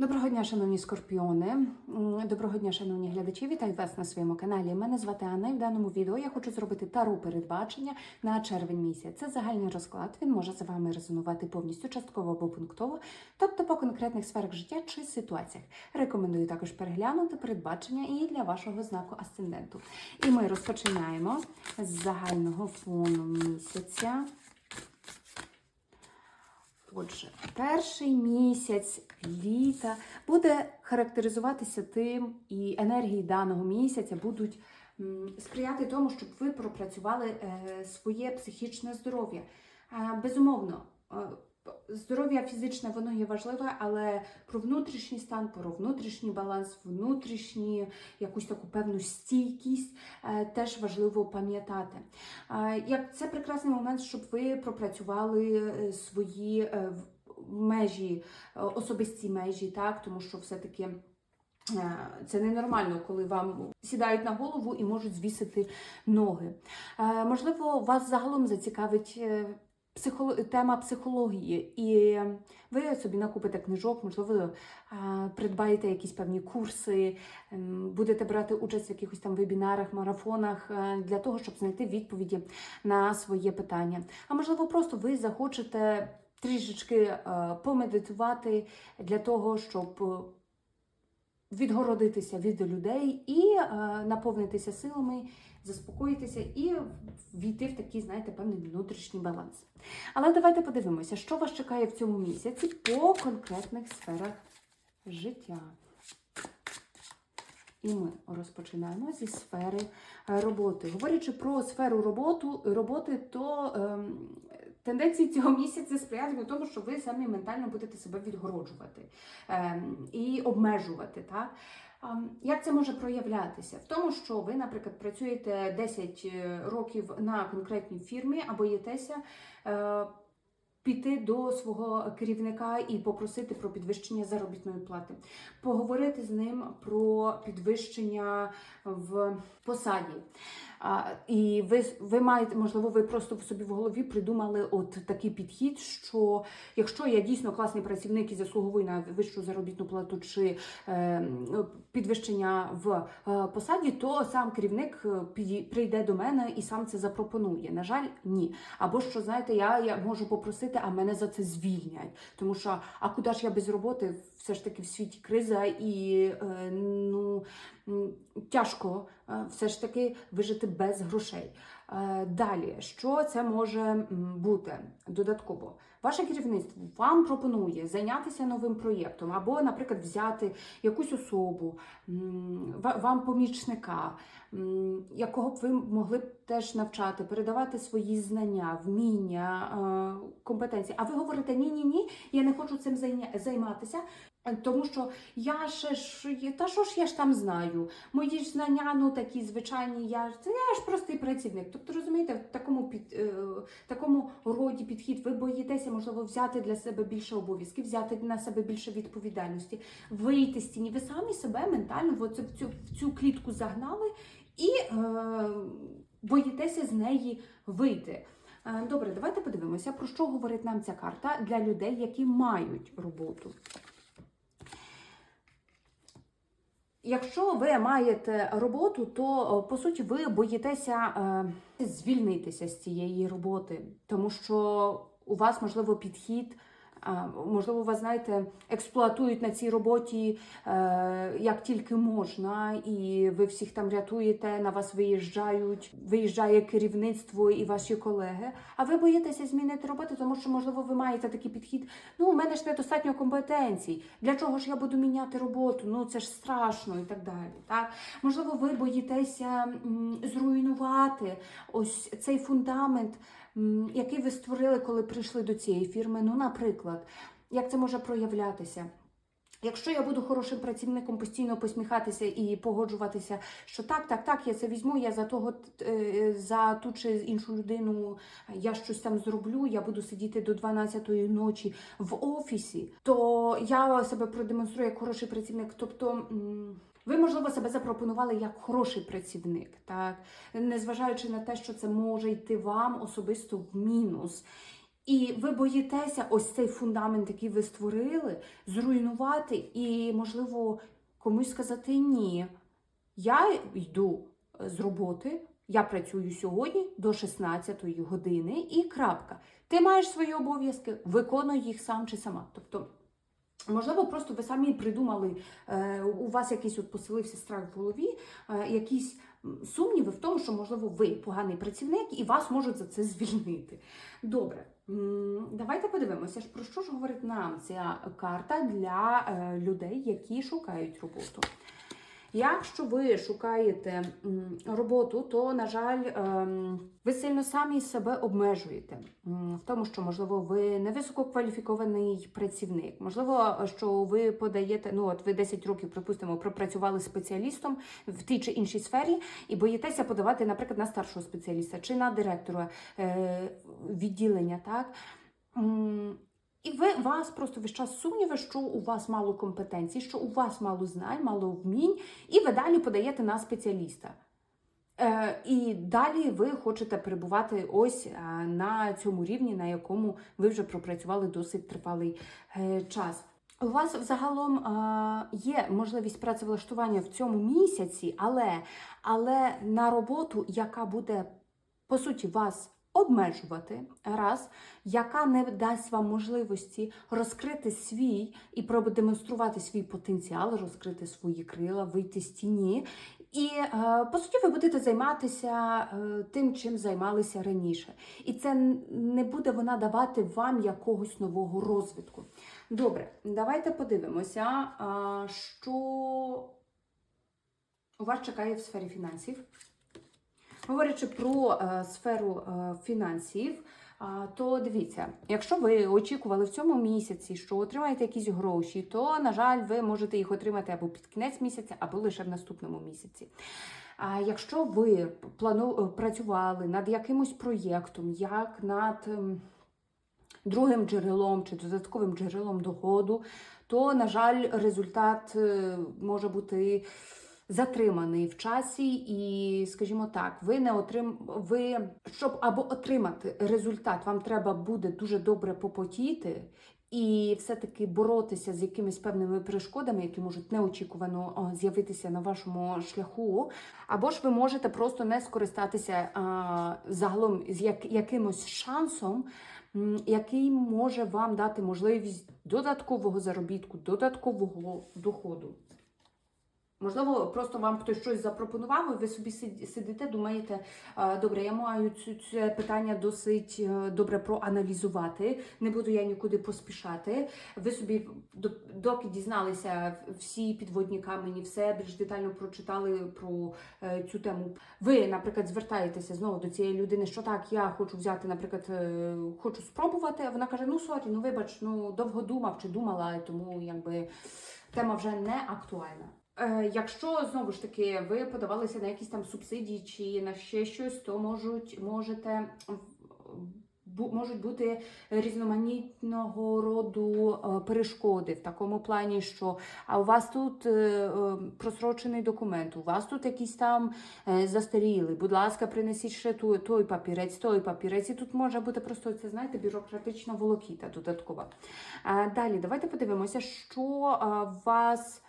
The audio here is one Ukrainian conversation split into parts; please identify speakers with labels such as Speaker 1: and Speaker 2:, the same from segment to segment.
Speaker 1: Доброго дня, шановні скорпіони. Доброго дня, шановні глядачі. Вітаю вас на своєму каналі. Мене звати Анна. І в даному відео я хочу зробити тару передбачення на червень місяць. Це загальний розклад. Він може з вами резонувати повністю частково або пунктово, тобто по конкретних сферах життя чи ситуаціях. Рекомендую також переглянути передбачення і для вашого знаку асценденту. І ми розпочинаємо з загального фону місяця. Отже, перший місяць літа буде характеризуватися тим, і енергії даного місяця будуть сприяти тому, щоб ви пропрацювали е, своє психічне здоров'я. Е, Безумовно, е, здоров'я фізичне воно є важливе, але про внутрішній стан, про внутрішній баланс, внутрішню якусь таку певну стійкість е, теж важливо пам'ятати. Е, Як це прекрасний момент, щоб ви пропрацювали е, свої межі, особисті межі, так, тому що все-таки. Це ненормально, коли вам сідають на голову і можуть звісити ноги. Можливо, вас загалом зацікавить психоло- тема психології, і ви собі накупите книжок, можливо, придбаєте якісь певні курси, ем, будете брати участь в якихось там вебінарах, марафонах е, для того, щоб знайти відповіді на своє питання. А можливо, просто ви захочете трішечки е, помедитувати для того, щоб е, відгородитися від людей і е, наповнитися силами, заспокоїтися і війти в такий, знаєте, певний внутрішній баланс. Але давайте подивимося, що вас чекає в цьому місяці по конкретних сферах життя. І ми розпочинаємо зі сфери е, роботи. Говорячи про сферу роботу, роботи, то ем, тенденції цього місяця сприятимуть тому, що ви самі ментально будете себе відгороджувати ем, і обмежувати. Так? Ем, Як це може проявлятися? В тому, що ви, наприклад, працюєте 10 років на конкретній фірмі, а боїтеся е, піти до свого керівника і попросити про підвищення заробітної плати, поговорити з ним про підвищення в посаді. І ви, ви маєте, можливо, ви просто в собі в голові придумали от такий підхід, що якщо я дійсно класний працівник і заслуговую на вищу заробітну плату чи е, підвищення в е, посаді, то сам керівник е, прийде до мене і сам це запропонує. На жаль, ні. Або що знаєте, я, я можу попросити, а мене за це звільнять. Тому що а куди ж я без роботи? Все ж таки в світі криза і е, ну тяжко е, все ж таки вижити без грошей. Е, Далі, що це може бути додатково? Ваше керівництво вам пропонує зайнятися новим проєктом, або, наприклад, взяти якусь особу, вам помічника, якого б ви могли б теж навчати, передавати свої знання, вміння, е, компетенції. А ви говорите: ні, ні, я не хочу цим займатися. Е, Тому що я ще ж та що ж я ж там знаю? Мої ж знання, ну такі звичайні, я це я ж простий працівник. Тобто, розумієте, в такому під е, такому роді підхід ви боїтеся, можливо, взяти для себе більше обов'язків, взяти на себе більше відповідальності, вийти з тіні. Ви самі себе ментально в цю, в цю, в цю клітку загнали і е, боїтеся з неї вийти. Е, Добре, давайте подивимося, про що говорить нам ця карта для людей, які мають роботу. Якщо ви маєте роботу, то по суті ви боїтеся е, звільнитися з цієї роботи, тому що у вас можливо підхід. Можливо, вас знаєте, експлуатують на цій роботі е, як тільки можна, і ви всіх там рятуєте, на вас виїжджають, виїжджає керівництво і ваші колеги. А ви боїтеся змінити роботу, тому що, можливо, ви маєте такий підхід. Ну, у мене ж недостатньо компетенцій. Для чого ж я буду міняти роботу? Ну це ж страшно і так далі. Так можливо, ви боїтеся зруйнувати ось цей фундамент, який ви створили, коли прийшли до цієї фірми. Ну, наприклад, як це може проявлятися? Якщо я буду хорошим працівником, постійно посміхатися і погоджуватися, що так, так, так, я це візьму, я за того е, за ту чи іншу людину я щось там зроблю, я буду сидіти до 12-ї ночі в офісі, то я себе продемонструю як хороший працівник. Тобто. Ви, можливо, себе запропонували як хороший працівник, так незважаючи на те, що це може йти вам особисто в мінус. І ви боїтеся ось цей фундамент, який ви створили, зруйнувати і, можливо, комусь сказати ні. Я йду з роботи, я працюю сьогодні до 16 години і крапка. Ти маєш свої обов'язки, виконуй їх сам чи сама. Тобто, можливо, просто ви самі придумали, е, у вас якийсь от поселився страх в голові, е, якісь сумніви в тому, що, можливо, ви поганий працівник і вас можуть за це звільнити. Добре, давайте подивимося, про що ж говорить нам ця карта для е, людей, які шукають роботу. Якщо ви шукаєте роботу, то, на жаль, ем, ви сильно самі себе обмежуєте в тому, що, можливо, ви не висококваліфікований працівник. Можливо, що ви подаєте, ну от ви 10 років, припустимо, пропрацювали спеціалістом в тій чи іншій сфері і боїтеся подавати, наприклад, на старшого спеціаліста чи на директора е, відділення, так? І ви вас просто весь час сумніви, що у вас мало компетенцій, що у вас мало знань, мало вмінь, і ви далі подаєте на спеціаліста. Е, і далі ви хочете перебувати ось е, на цьому рівні, на якому ви вже пропрацювали досить тривалий е, час. У вас взагалом е, є можливість працевлаштування в цьому місяці, але, але на роботу, яка буде по суті вас обмежувати, раз, яка не дасть вам можливості розкрити свій і продемонструвати свій потенціал, розкрити свої крила, вийти з тіні. І е, по суті, ви будете займатися е, тим, чим займалися раніше. І це не буде вона давати вам якогось нового розвитку. Добре, давайте подивимося, що у вас чекає в сфері фінансів. Говорячи про е, сферу е, фінансів, то дивіться, якщо ви очікували в цьому місяці, що отримаєте якісь гроші, то, на жаль, ви можете їх отримати або під кінець місяця, або лише в наступному місяці. А якщо ви плану... працювали над якимось проєктом, як над ем, другим джерелом чи додатковим джерелом доходу, то, на жаль, результат е, може бути затриманий в часі, і, скажімо так, ви не отрим... ви, щоб або отримати результат, вам треба буде дуже добре попотіти. І все-таки боротися з якимись певними перешкодами, які можуть неочікувано з'явитися на вашому шляху, або ж ви можете просто не скористатися а, загалом з як, якимось шансом, який може вам дати можливість додаткового заробітку, додаткового доходу. Можливо, просто вам хтось щось запропонував, і ви собі сидите, думаєте, добре, я маю це питання досить е, добре проаналізувати, не буду я нікуди поспішати. Ви собі доки дізналися всі підводні камені, все більш детально прочитали про е, цю тему. Ви, наприклад, звертаєтеся знову до цієї людини, що так, я хочу взяти, наприклад, е, хочу спробувати. А вона каже: Ну сорі, ну вибач, ну довго думав чи думала, тому якби тема вже не актуальна. Е, Якщо знову ж таки ви подавалися на якісь там субсидії чи на ще щось, то можуть можете можуть бути різноманітного роду е, перешкоди в такому плані, що а у вас тут е, просрочений документ, у вас тут якийсь там застарілий. Будь ласка, принесіть ще той, той папірець, той папірець. І тут може бути просто це, знаєте, бюрократична волокіта додаткова. Далі, давайте подивимося, що вас.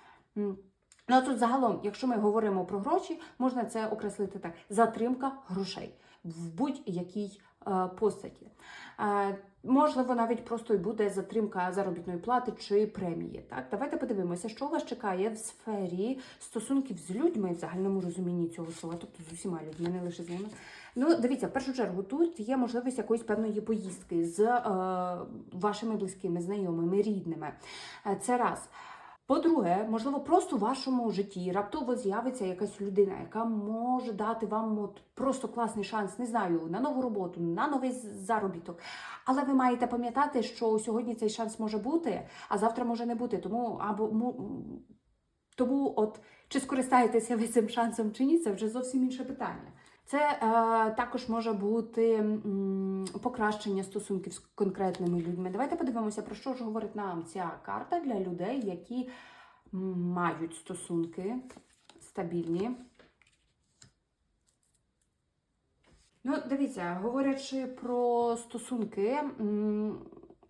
Speaker 1: Ну, а тут загалом, якщо ми говоримо про гроші, можна це окреслити так: затримка грошей в будь-якій е, постаті. Е, можливо, навіть просто й буде затримка заробітної плати чи премії. Так, давайте подивимося, що вас чекає в сфері стосунків з людьми в загальному розумінні цього слова, тобто з усіма людьми, не лише з ними. Ну, дивіться, в першу чергу, тут є можливість якоїсь певної поїздки з е, вашими близькими, знайомими, рідними. Е, Це раз. По-друге, можливо, просто в вашому житті раптово з'явиться якась людина, яка може дати вам от просто класний шанс, не знаю, на нову роботу, на новий заробіток. Але ви маєте пам'ятати, що сьогодні цей шанс може бути, а завтра може не бути. Тому або му- тому, от чи скористаєтеся ви цим шансом чи ні, це вже зовсім інше питання. Це е, також може бути м, покращення стосунків з конкретними людьми. Давайте подивимося, про що ж говорить нам ця карта для людей, які мають стосунки стабільні. Ну, дивіться, говорячи про стосунки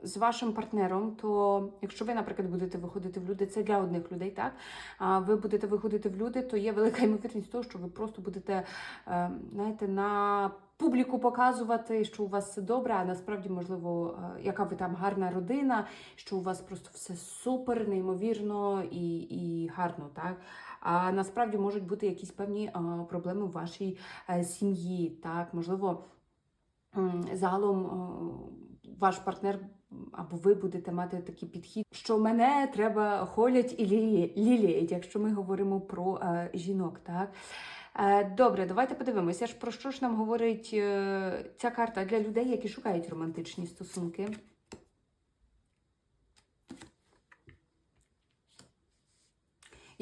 Speaker 1: з вашим партнером, то якщо ви, наприклад, будете виходити в люди, це для одних людей, так? А ви будете виходити в люди, то є велика ймовірність того, що ви просто будете, е, знаєте, на публіку показувати, що у вас все добре, а насправді, можливо, е, яка ви там гарна родина, що у вас просто все супер, неймовірно і, і гарно, так? А насправді можуть бути якісь певні е, проблеми в вашій сім'ї, так, можливо, м, загалом е, ваш партнер або ви будете мати такий підхід, що мене треба холять і лілі- ліліють, якщо ми говоримо про е, жінок, так. Е, Добре, давайте подивимося, про що ж нам говорить е, ця карта для людей, які шукають романтичні стосунки.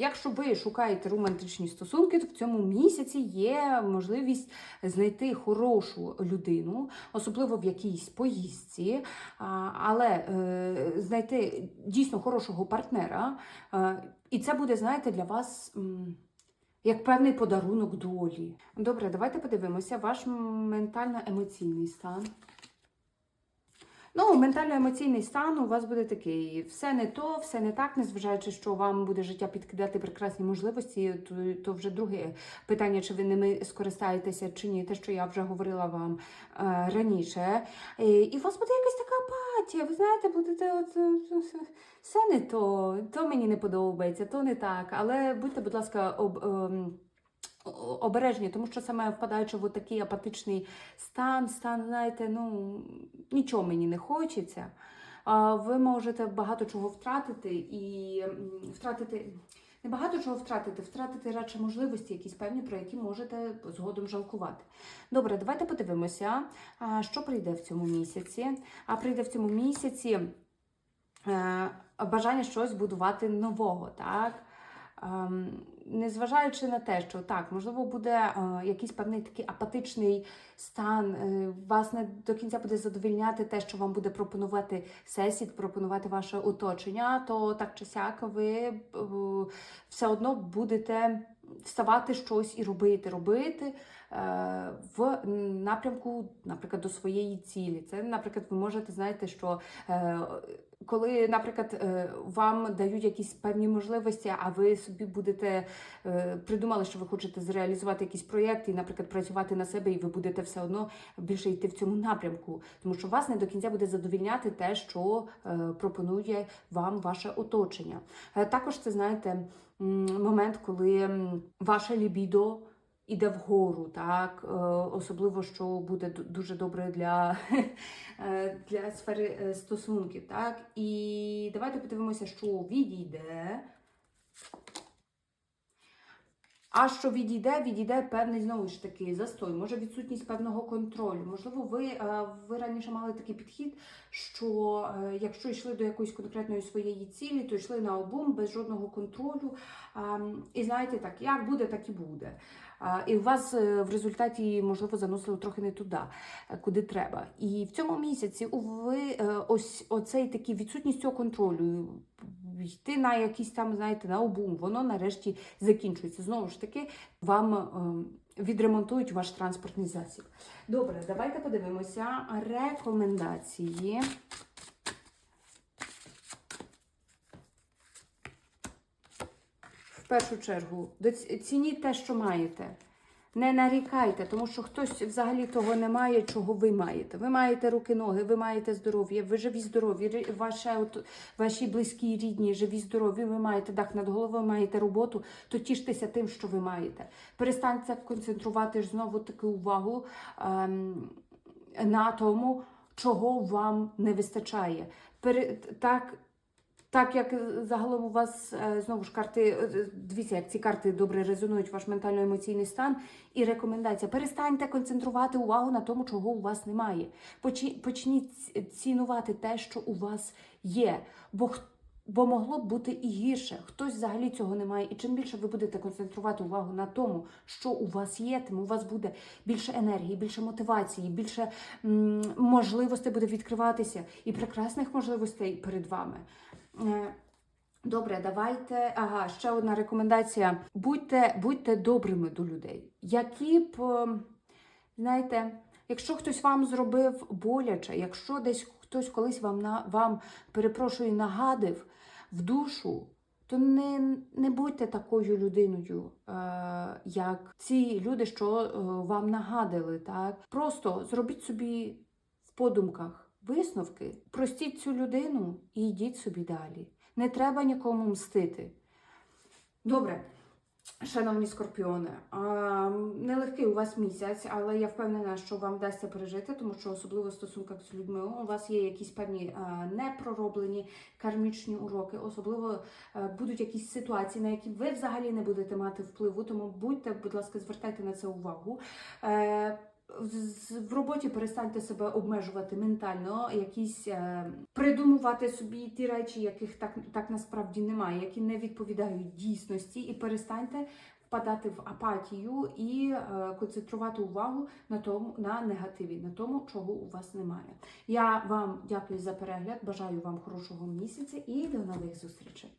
Speaker 1: Якщо ви шукаєте романтичні стосунки, то в цьому місяці є можливість знайти хорошу людину, особливо в якійсь поїздці, але е, знайти дійсно хорошого партнера. е, І це буде, знаєте, для вас. Як певний подарунок долі. Добре, давайте подивимося ваш ментально-емоційний стан. Ну, ментально-емоційний стан у вас буде такий: все не то, все не так, незважаючи, що вам буде життя підкидати прекрасні можливості, то, то вже друге питання, чи ви ними скористаєтеся чи ні, те, що я вже говорила вам е, раніше. І, і у вас буде якась така апатія, ви знаєте, будете от, все не то, то мені не подобається, то не так. Але будьте, будь ласка, об. о- Обережні, тому що саме впадаючи в такий апатичний стан, стан, знаєте, ну нічого мені не хочеться. Ви можете багато чого втратити і втратити. Не багато чого втратити, втратити радше можливості, якісь певні, про які можете згодом жалкувати. Добре, давайте подивимося, що прийде в цьому місяці. А прийде в цьому місяці е, бажання щось будувати нового, так? Ем, Незважаючи на те, що так, можливо, буде е, якийсь певний такий апатичний стан, е, вас не до кінця буде задовільняти те, що вам буде пропонувати всесвіт, пропонувати ваше оточення, то так чи сяк ви е, все одно будете вставати щось і робити, робити в напрямку, наприклад, до своєї цілі. Це, наприклад, ви можете знаєте, що коли, наприклад, е, вам дають якісь певні можливості, а ви собі будете е, придумали, що ви хочете зреалізувати якийсь проєкт і, наприклад, працювати на себе, і ви будете все одно більше йти в цьому напрямку, тому що вас не до кінця буде задовільняти те, що е, пропонує вам ваше оточення. Також це знаєте момент, коли ваше лібідо. Іде вгору, так Е, особливо, що буде дуже добре для, е, для сфери е, стосунків. Так, і давайте подивимося, що відійде. А що відійде, відійде певний знову ж таки застой, може відсутність певного контролю. Можливо, ви, ви раніше мали такий підхід, що якщо йшли до якоїсь конкретної своєї цілі, то йшли на обум без жодного контролю. І знаєте, так, як буде, так і буде. І у вас е, в результаті, можливо, заносило трохи не туди, е, куди треба. І в цьому місяці ви е, ось оцей такий відсутність цього контролю, йти на якийсь там, знаєте, на обум, воно нарешті закінчується. Знову ж таки, вам відремонтують ваш транспортний засіб. Добре, давайте подивимося рекомендації. Першу чергу, цініть те, що маєте. Не нарікайте, тому що хтось взагалі того не має, чого ви маєте. Ви маєте руки, ноги, ви маєте здоров'я, ви живі здорові, ваше, от, ваші близькі, рідні, живі здорові, ви маєте дах над головою, маєте роботу, то тіштеся тим, що ви маєте. Перестаньте концентрувати знову таку увагу ем, на тому, чого вам не вистачає. Пере, так, так як загалом у вас е, знову ж карти, е, дивіться, як ці карти добре резонують ваш ментально-емоційний стан і рекомендація. Перестаньте концентрувати увагу на тому, чого у вас немає. Почніть цінувати те, що у вас є. Бо Бо могло б бути і гірше. Хтось взагалі цього не має. І чим більше ви будете концентрувати увагу на тому, що у вас є, тим у вас буде більше енергії, більше мотивації, більше можливостей буде відкриватися і прекрасних можливостей перед вами. Е, Добре, давайте. Ага, ще одна рекомендація. Будьте, будьте добрими до людей. Які б, е, Знаєте, якщо хтось вам зробив боляче, якщо десь хтось колись вам на вам перепрошую, нагадив в душу, то не, не будьте такою людиною, е, як ці люди, що е, вам нагадили. Так? Просто зробіть собі в подумках висновки, простіть цю людину і йдіть собі далі. Не треба нікому мстити. Добре. Шановні скорпіони, нелегкий у вас місяць, але я впевнена, що вам вдасться пережити, тому що особливо в стосунках з людьми у вас є якісь певні непророблені кармічні уроки, особливо е, будуть якісь ситуації, на які ви взагалі не будете мати впливу. Тому будьте, будь ласка, звертайте на це увагу. В роботі перестаньте себе обмежувати ментально, якісь е, придумувати собі ті речі, яких так, так насправді немає, які не відповідають дійсності, і перестаньте впадати в апатію і е, концентрувати увагу на тому на негативі, на тому, чого у вас немає. Я вам дякую за перегляд, бажаю вам хорошого місяця і до нових зустрічей.